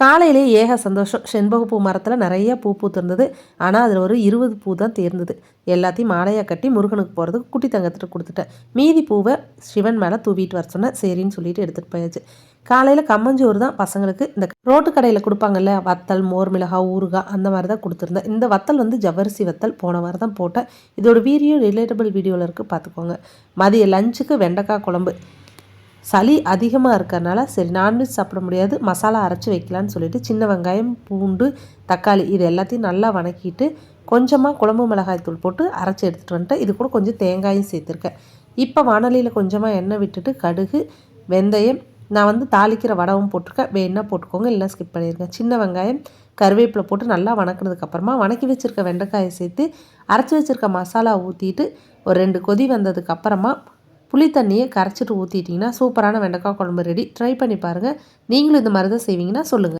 காலையிலே ஏக சந்தோஷம். செண்பகப்பூ மரத்தில் நிறைய பூ பூத்திருந்தது. ஆனால் அதில் ஒரு இருபது பூ தான் தேர்ந்தது. எல்லாத்தையும் மாலையாக கட்டி முருகனுக்கு போகிறதுக்கு குட்டி தங்கத்துட்டு கொடுத்துட்டேன். மீதி பூவை சிவன் மேலே தூவிட்டு வர சொன்னேன். சரின்னு சொல்லிட்டு எடுத்துகிட்டு போயாச்சு. காலையில் கம்மஞ்சோறு தான் பசங்களுக்கு இந்த ரோட்டு கடையில் கொடுப்பாங்கல்ல வத்தல் மோர் மிளகாய் ஊறுகாய் அந்த மாதிரி தான் கொடுத்துருந்தேன். இந்த வத்தல் வந்து ஜவ்வரிசி வத்தல் போன வாரம் தான் போட்டேன். இதோட வீடியோ ரிலேட்டபிள் வீடியோவில் இருக்குது பார்த்துக்கோங்க. மதிய லஞ்சுக்கு வெண்டைக்காய் குழம்பு. சளி அதிகமாக இருக்கிறனால சரி நான்வெஜ் சாப்பிட முடியாது. மசாலா அரைச்சி வைக்கலான்னு சொல்லிட்டு சின்ன வெங்காயம் பூண்டு தக்காளி இது எல்லாத்தையும் நல்லா வணக்கிட்டு கொஞ்சமாக குழம்பு மிளகாய் தூள் போட்டு அரைச்சி எடுத்துகிட்டு வந்துட்டேன். இது கூட கொஞ்சம் தேங்காயும் சேர்த்துருக்கேன். இப்போ வானலியில் கொஞ்சமாக எண்ணெய் விட்டுட்டு கடுகு வெந்தயம் நான் வந்து தாளிக்கிற வடவும் போட்டிருக்கேன். வேணா போட்டுக்கோங்க இல்லைனா ஸ்கிப் பண்ணியிருக்கேன் சின்ன வெங்காயம் கருவேப்பிலை போட்டு நல்லா வணக்கினதுக்கப்புறமா வணக்கி வச்சுருக்க வெண்டைக்காயை சேர்த்து அரைச்சி வச்சுருக்க மசாலா ஊற்றிட்டு ஒரு ரெண்டு கொதி வந்ததுக்கப்புறமா புளி தண்ணியை கரைச்சிட்டு ஊற்றிட்டிங்கன்னா சூப்பரான வெண்டைக்காய் குழம்பு ரெடி ட்ரை பண்ணி பாருங்கள் நீங்களும் இந்த மாதிரி தான் செய்வீங்கன்னா சொல்லுங்கள்